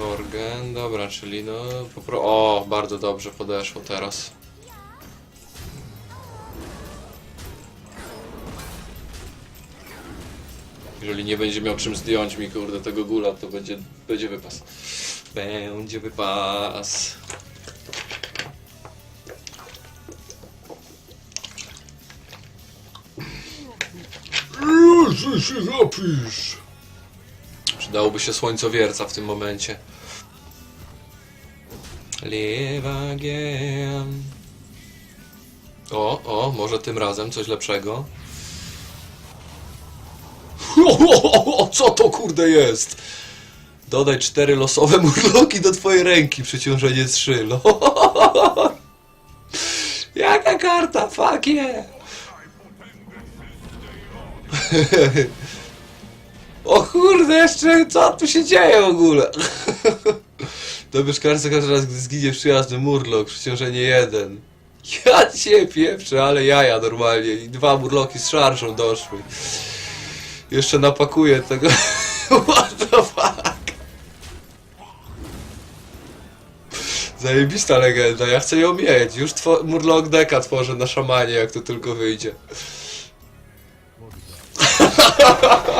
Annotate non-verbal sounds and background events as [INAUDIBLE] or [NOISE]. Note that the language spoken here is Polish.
Worgen, dobra, czyli no popro... O, bardzo dobrze podeszło teraz. Jeżeli nie będzie miał czym zdjąć mi kurde tego gula, to będzie, będzie wypas. Będzie wypas. Jezu, się zapisz! Przydałoby się słońcowierca w tym momencie. Live again. O, o, może tym razem coś lepszego. [LAUGHS] Co to kurde jest? Dodaj cztery losowe [LAUGHS] murloki do twojej ręki, przeciążenie 3. No. [LAUGHS] Jaka karta? Fuck yeah! O kurde, jeszcze co tu się dzieje w ogóle? [LAUGHS] Dobierz kartę każdy raz, gdy zginie przyjazny murlok, przeciążenie 1. Ja cię pieprzę, ale jaja normalnie. I dwa murloki z szarżą doszły. Jeszcze napakuję tego. What the fuck? Zajebista legenda, ja chcę ją mieć. Już murlock deka tworzę na szamanie, jak to tylko wyjdzie. [LAUGHS]